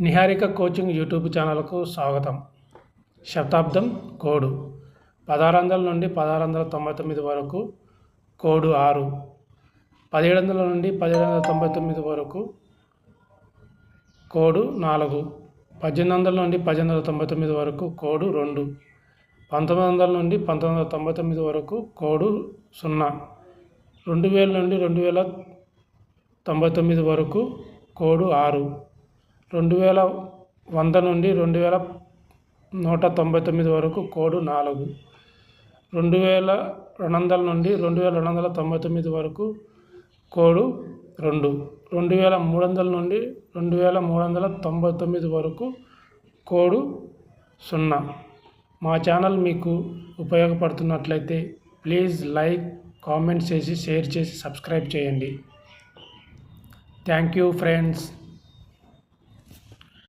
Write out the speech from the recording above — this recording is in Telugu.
నిహారిక కోచింగ్ యూట్యూబ్ ఛానల్కు స్వాగతం. శతాబ్దం కోడు. పదహారు వందల నుండి పదహారు వందల తొంభై తొమ్మిది వరకు కోడు ఆరు. పదిహేడు వందల నుండి పదిహేడు వందల తొంభై తొమ్మిది వరకు కోడు నాలుగు. పద్దెనిమిది వందల నుండి పద్దెనిమిది వందల తొంభై తొమ్మిది వరకు కోడు రెండు. పంతొమ్మిది వందల నుండి పంతొమ్మిది వందల తొంభై తొమ్మిది వరకు కోడు సున్నా. రెండు వేల నుండి రెండు వేల తొంభై తొమ్మిది వరకు కోడు ఆరు. రెండు వేల వంద నుండి రెండు వేల నూట తొంభై తొమ్మిది వరకు కోడు నాలుగు. రెండు వేల రెండు వందల నుండి రెండు వేల రెండు వందల తొంభై తొమ్మిది వరకు కోడు రెండు. రెండు వేల మూడు వందల నుండి రెండు వేల మూడు వందల తొంభై తొమ్మిది వరకు కోడు సున్నా. మా ఛానల్ మీకు ఉపయోగపడుతున్నట్లయితే ప్లీజ్ లైక్ కామెంట్ చేసి షేర్ చేసి సబ్స్క్రైబ్ చేయండి. Thank you friends.